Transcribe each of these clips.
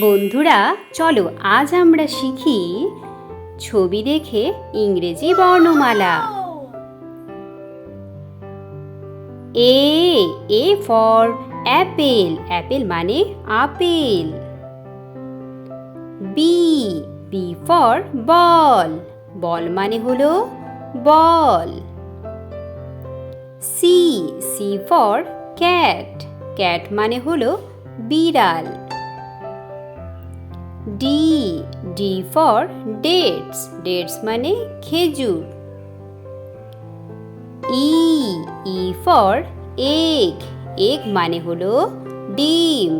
বন্ধুরা, চলো আজ আমরা শিখি ছবি দেখে ইংরেজি বর্ণমালা। A A for apple apple মানে apple. B B for ball ball মানে হলো ball C C for cat cat মানে হলো বিড়াল। D D for dates dates মানে খেজুর। E E for egg egg মানে হলো ডিম।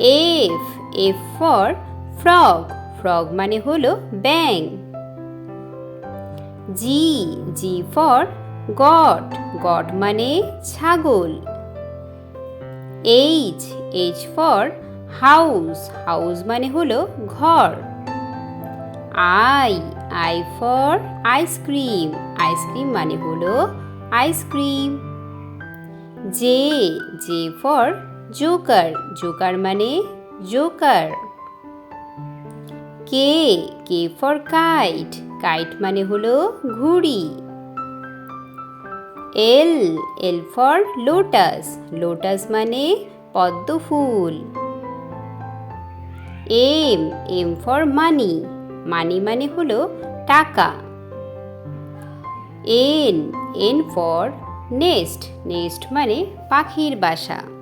F F for frog frog মানে হলো ব্যাং G G for goat goat মানে ছাগল। H H for house house মানে হলো ঘর। I I for ice cream ice cream মানে হলো ice cream J J for joker joker মানে joker K K for kite kite মানে হলো ঘুড়ি। L L for lotus lotus মানে পদ্ম ফুল। M M for money. Money মানে হলো টাকা। N N for nest. Nest মানে পাখির বাসা।